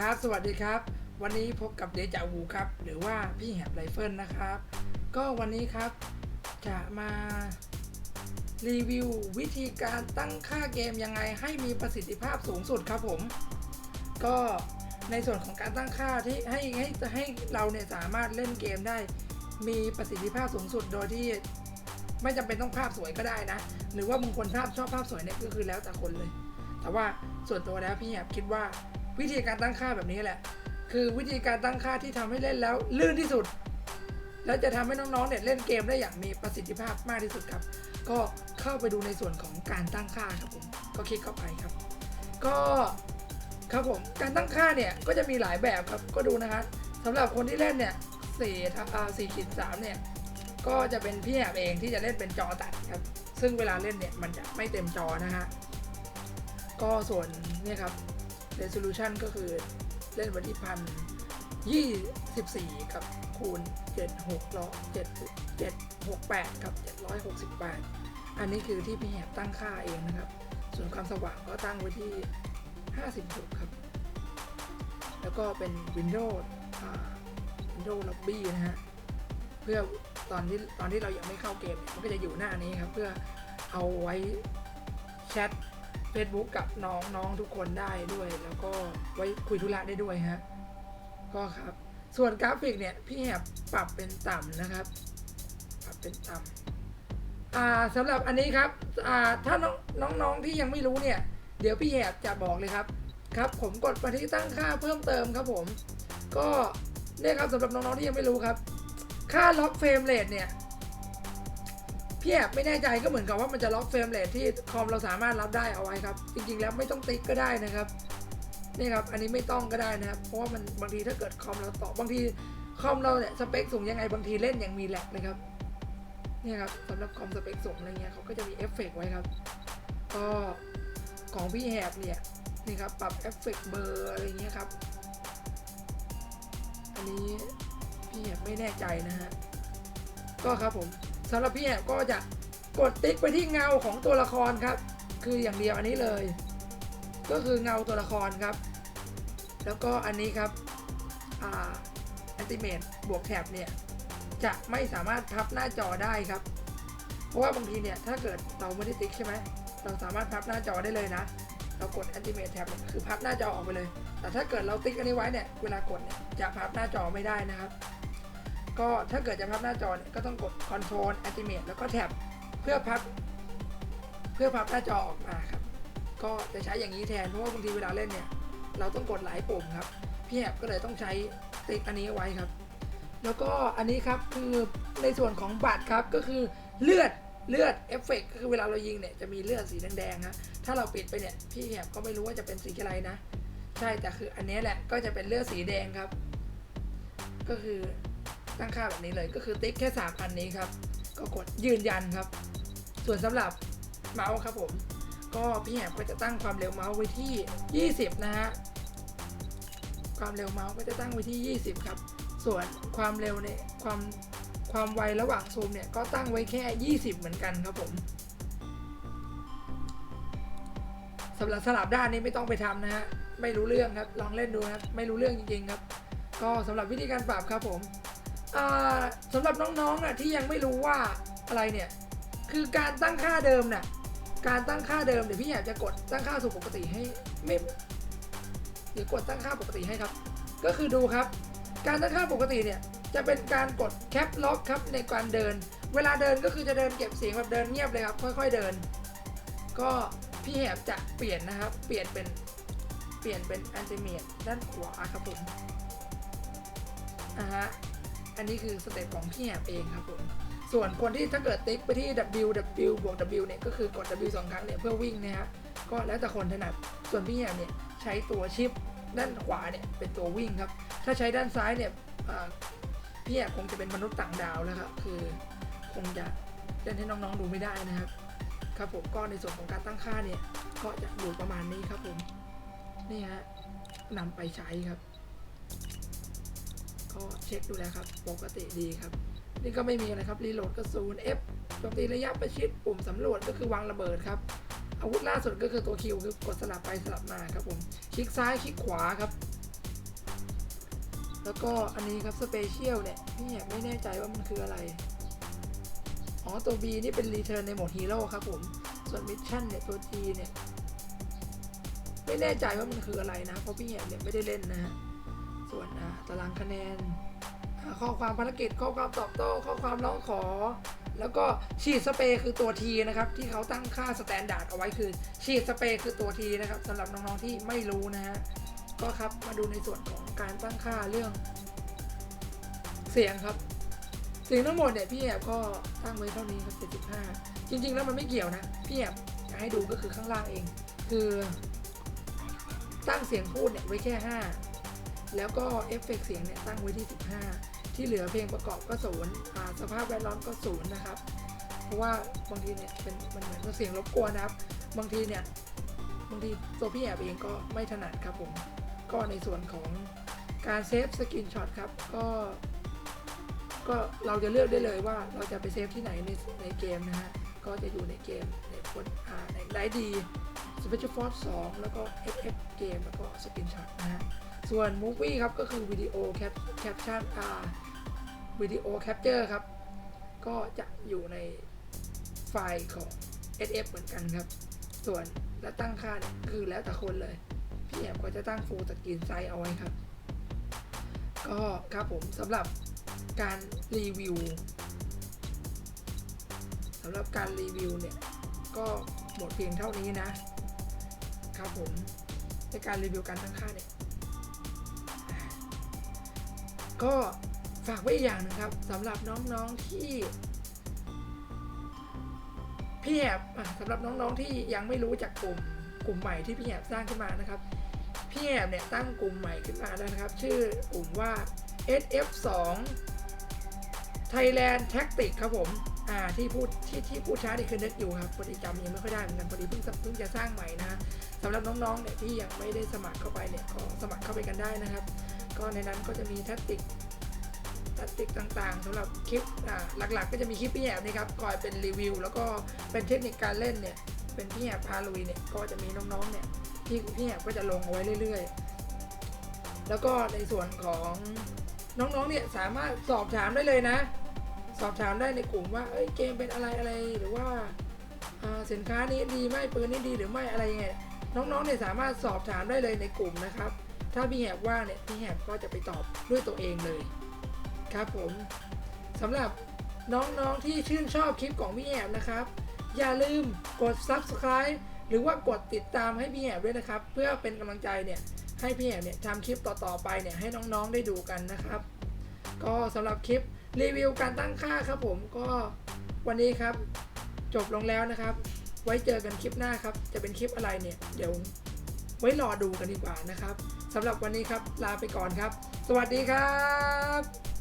ครับ สวัสดีครับ วันนี้พบกับเดจาวูครับ หรือว่าพี่แหบไรเฟิลนะครับ ก็วันนี้ครับ จะมารีวิววิธีการตั้งค่าเกมยังไงให้มีประสิทธิภาพสูงสุดครับผม ก็ในส่วนของการตั้งค่าที่ให้ให้ให้เราเนี่ยสามารถเล่นเกมได้ มีประสิทธิภาพสูงสุดโดยที่ ไม่จำเป็นต้องภาพสวยก็ได้นะ หรือว่าบางคนภาพชอบภาพสวยเนี่ยก็คือแล้วแต่คนเลย แต่ว่าส่วนตัวแล้วพี่แหบคิดว่า วิธีการตั้งค่าแบบนี้แหละ คือวิธีการตั้งค่าที่ทำให้เล่นแล้วลื่นที่สุด และจะทำให้น้องๆเนี่ยเล่นเกมได้อย่างมีประสิทธิภาพมากที่สุดครับ ก็เข้าไปดูในส่วนของการตั้งค่าครับผมก็คลิกเข้าไปครับ ก็ครับผมการตั้งค่าเนี่ยก็จะมีหลายแบบครับก็ดูนะครับสำหรับคนที่เล่นเนี่ยสี่ทับสี่ขีดสามเนี่ยก็จะเป็นพี่แอบเองที่จะเล่นเป็นจอตัดครับ ซึ่งเวลาเล่นเนี่ยมันจะไม่เต็มจอนะฮะ ก็ส่วนเนี่ยครับ resolution ก็คือเล่นวันที่พันยี่สิบสี่กับคูณเจ็ดหกร้อยเจ็ดเจ็ดหกแปดกับเจ็ดร้อยหกสิบแปดอันนี้คือที่พี่แหบตั้งค่าเองนะครับ ส่วนความสว่างก็ตั้งไว้ที่ห้าสิบหกครับ แล้วก็เป็น Windows Windows Lobby นะฮะ เพื่อตอนที่ตอนที่เรายังไม่เข้าเกม มันก็จะอยู่หน้านี้ครับ เพื่อเอาไว้แชท Facebook กับน้องน้องทุกคนได้ด้วย แล้วก็ไว้คุยธุระได้ด้วยฮะก็ครับ ส่วนกราฟิกเนี่ยพี่แหบปรับเป็นต่ำนะครับ ปรับเป็นต่ำอ่าสำหรับอันนี้ครับอ่าถ้าน้องน้องๆที่ยังไม่รู้เนี่ย เดี๋ยวพี่แหบจะบอกเลยครับครับ ผมกดมาที่ตั้งค่าเพิ่มเติมครับผม ก็เนี่ยครับสำหรับน้องๆที่ยังไม่รู้ครับ ค่าล็อกเฟรมเรทเนี่ย พี่แอบไม่แน่ใจก็เหมือนกับว่ามันจะล็อกเฟรมเรทที่คอมเราสามารถรับได้เอาไว้ครับ จริงๆแล้วไม่ต้องติ๊กก็ได้นะครับนี่ครับอันนี้ไม่ต้องก็ได้นะครับ เพราะว่ามันบางทีถ้าเกิดคอมเราต่อบางทีคอมเราเนี่ยสเปคสูงยังไงบางทีเล่นยังมีแหลกเลยครับเนี่ยครับสำหรับคอมสเปคสูงอะไรเงี้ยเขาก็จะมีเอฟเฟกต์ไว้ครับก็ของพี่แหบเนี่ยนี่ครับปรับเอฟเฟกต์เบอร์อะไรเงี้ยครับอันนี้พี่แหบไม่แน่ใจนะฮะก็ครับผม สำหรับพี่แอบก็จะกดติ๊กไปที่เงาของตัวละครครับ คืออย่างเดียวอันนี้เลย ก็คือเงาตัวละครครับ แล้วก็อันนี้ครับอ่าอันติเมตบวกแท็บเนี่ยจะไม่สามารถพับหน้าจอได้ครับ เพราะว่าบางทีเนี่ยถ้าเกิดเราไม่ได้ติ๊กใช่ไหมเราสามารถพับหน้าจอได้เลยนะ เรากด Ultimate Tab คือพับหน้าจอออกไปเลย แต่ถ้าเกิดเราติ๊กอันนี้ไว้เนี่ย เวลากดเนี่ยจะพับหน้าจอไม่ได้นะครับ ก็ถ้าเกิดจะพับหน้าจอเนี่ยก็ต้องกด Control Ultimate แล้วก็แท็บเพื่อพับ เพื่อพับหน้าจอออกมาครับ ก็จะใช้อย่างนี้แทนเพราะว่าบางทีเวลาเล่นเนี่ย เราต้องกดหลายปุ่มครับ พี่แอบก็เลยต้องใช้ติ๊กอันนี้ไว้ครับ แล้วก็อันนี้ครับคือในส่วนของบัตรครับก็คือเลือดเลือดเอฟเฟกต์ก็คือเวลาเรายิงเนี่ยจะมีเลือดสีแดงๆฮะถ้าเราปิดไปเนี่ยพี่แอบก็ไม่รู้ว่าจะเป็นสีอะไรนะ ใช่แต่คืออันนี้แหละก็จะเป็นเลือดสีแดงครับ ก็คือ ตั้งค่าแบบนี้เลยก็คือติ๊กแค่สามอันนี้ครับ ก็กดยืนยันครับ ส่วนสำหรับเมาส์ครับผม ก็พี่แอบก็จะตั้งความเร็วเมาส์ไว้ที่ 20 นะฮะความเร็วเมาส์ก็จะตั้งไว้ที่ 20 ครับ ส่วนความเร็วเนี่ยความความไวระหว่างซูมเนี่ยก็ตั้งไว้แค่ 20 เหมือนกันครับผมสำหรับสลับด้านนี้ไม่ต้องไปทำนะฮะไม่รู้เรื่องครับลองเล่นดูครับ ไม่รู้เรื่องจริงๆครับ ก็สำหรับวิธีการปรับครับผม สำหรับน้องๆอะที่ยังไม่รู้ว่าอะไรเนี่ย คือการตั้งค่าเดิมน่ะ การตั้งค่าเดิมเดี๋ยวพี่อยากจะกดตั้งค่าสู่ปกติให้ไม่เดี๋ยวกดตั้งค่าปกติให้ครับ ก็คือดูครับ การตั้งค่าปกติเนี่ยจะเป็นการกดแคปล็อกครับในการเดิน เวลาเดินก็คือจะเดินเก็บเสียงแบบเดินเงียบเลยครับ ค่อย ๆเดิน ก็พี่แหบจะเปลี่ยนนะครับ เปลี่ยนเป็นเปลี่ยนเป็นอันติเมตด้านขวาครับผมอะฮะ อันนี้คือสเต็ปของพี่แหบเองครับผมส่วนคนที่ถ้าเกิดติ๊กไปที่ W W บวก W เนี่ยก็คือกด W สองครั้งเนี่ยเพื่อวิ่งนะฮะก็แล้วแต่คนถนัดส่วนพี่แหบเนี่ยใช้ตัวชิปด้านขวาเนี่ยเป็นตัววิ่งครับ ถ้าใช้ด้านซ้ายเนี่ยพี่แหบคงจะเป็นมนุษย์ต่างดาวแล้วครับคือคงจะเล่นให้น้องๆดูไม่ได้นะครับ ครับผมก็ในส่วนของการตั้งค่าเนี่ยก็จะอยู่ประมาณนี้ครับผมนี่ฮะนำไปใช้ครับ ก็เช็คดูแล้วครับ ปกติดีครับ นี่ก็ไม่มีอะไรครับรีโหลดก็ศูนย์ F โจมตีระยะประชิดปุ่มสำรวจก็คือวางระเบิดครับ อาวุธล่าสุดก็คือตัวคิวคือกดสลับไปสลับมาครับผมคลิกซ้ายคลิกขวาครับ แล้วก็อันนี้ครับสเปเชียลเนี่ยพี่แหบไม่แน่ใจว่ามันคืออะไร อ๋อตัว B นี่เป็นรีเทิร์นในโหมดฮีโร่ครับผมส่วนมิชชั่นเนี่ยตัว G เนี่ยไม่แน่ใจว่ามันคืออะไรนะเพราะพี่แหบเนี่ยไม่ได้เล่นนะฮะ วนอ่าตารางคะแนน ข้อความภารกิจข้อความตอบโต้ข้อความร้องขอ แล้วก็ฉีดสเปรย์คือตัว T นะครับ ที่เขาตั้งค่าสแตนดาร์ดเอาไว้คือ ฉีดสเปรย์คือตัว T นะครับสำหรับน้องๆที่ไม่รู้นะฮะก็ครับมาดูในส่วนของการตั้งค่าเรื่อง เสียงครับเสียงทั้งหมดเนี่ยพี่แอบก็ตั้งไว้เท่านี้ครับ75จริง ๆ แล้วมันไม่เกี่ยวนะพี่แอบจะให้ดูก็คือข้างล่างเอง คือตั้งเสียงพูดเนี่ยไว้แค่ 5 แล้วก็เอฟเฟกต์เสียงเนี่ยตั้งไว้ที่ 15 ที่เหลือเพลงประกอบก็ศูนย์อ่าสภาพแวดล้อมก็ศูนย์นะครับ เพราะว่าบางทีเนี่ยเป็นมันเหมือนกับเสียงรบกวนนะครับ บางทีเนี่ยบางทีตัวพี่แอบเองก็ไม่ถนัดครับผมก็ในส่วนของการเซฟสกินช็อตครับก็ก็เราจะเลือกได้เลยว่าเราจะไปเซฟที่ไหนในในเกมนะฮะ ก็จะอยู่ในเกมในบนอ่าในไลท์ดี Special Force 2แล้วก็ FF เกมแล้วก็สกินช็อตนะ ส่วน Movie ครับก็คือวิดีโอแคปแคปชั่นอ่าวิดีโอแคปเจอร์ครับ ก็จะอยู่ในไฟล์ของ SF เหมือนกันครับ ส่วนและตั้งค่าคือแล้วแต่คนเลย พี่แอมก็จะตั้ง Full Screen Size เอาไว้ครับ ก็ครับผมสำหรับการรีวิวสำหรับการรีวิวเนี่ย ก็หมดเพียงเท่านี้นะครับผมในการรีวิวการตั้งค่าเนี่ย ก็ฝากไว้อีกอย่างหนึงครับสำหรับน้องๆที่พี่แอบสำหรับน้องๆที่ยังไม่รู้จักกลุ่มกลุ่มใหม่ที่พี่แอบสร้างขึ้นมานะครับ พี่แอบเนี่ยตั้งกลุ่มใหม่ขึ้นมาแล้วนะครับ ชื่อกลุ่มว่า SF2 Thailand Tactic ครับผมอ่าที่พูดที่ที่พูดช้านี่คือนึกอยู่ครับพอดีจำยังไม่ค่อยได้เหมือนกันพอดีเพิ่งเพิ่งจะสร้างใหม่นะสำหรับน้องๆเนี่ยที่ยังไม่ได้สมัครเข้าไปเนี่ยก็สมัครเข้าไปกันได้นะครับ ก็ในนั้นก็จะมีแทคติกแทติกต่างๆสำหรับคลิปอ่าหลักๆ ก็จะมีคลิปพี่แอบนี่ครับคอยเป็นรีวิว แล้วก็เป็นเทคนิคการเล่นเนี่ยเป็นพี่แอบพาลุยเนี่ยก็จะมีน้องๆเนี่ยที่พี่แอบก็จะลงเอาไว้เรื่อยๆ แล้วก็ในส่วนของน้องๆเนี่ยสามารถสอบถามได้เลยนะ สอบถามได้ในกลุ่มว่าเอ้ยเกมเป็นอะไรอะไรหรือว่าอ่าสินค้านี้ดีไหมปืนนี้ดีหรือไม่อะไรยังไงน้องๆเนี่ยสามารถสอบถามได้เลยในกลุ่มนะครับ ถ้าพี่แหบว่าเนี่ยพี่แหบก็จะไปตอบด้วยตัวเองเลยครับผมสำหรับน้องๆที่ชื่นชอบคลิปของพี่แหบนะครับ อย่าลืมกด subscribe หรือว่ากดติดตามให้พี่แหบด้วยนะครับ เพื่อเป็นกำลังใจเนี่ยให้พี่แหบเนี่ยทำคลิปต่อๆไปเนี่ยให้น้องๆได้ดูกันนะครับ ก็สำหรับคลิปรีวิวการตั้งค่าครับผมก็วันนี้ครับ จบลงแล้วนะครับ ไว้เจอกันคลิปหน้าครับ จะเป็นคลิปอะไรเนี่ย เดี๋ยวไว้รอดูกันดีกว่านะครับ สำหรับวันนี้ครับลาไปก่อนครับ สวัสดีครับ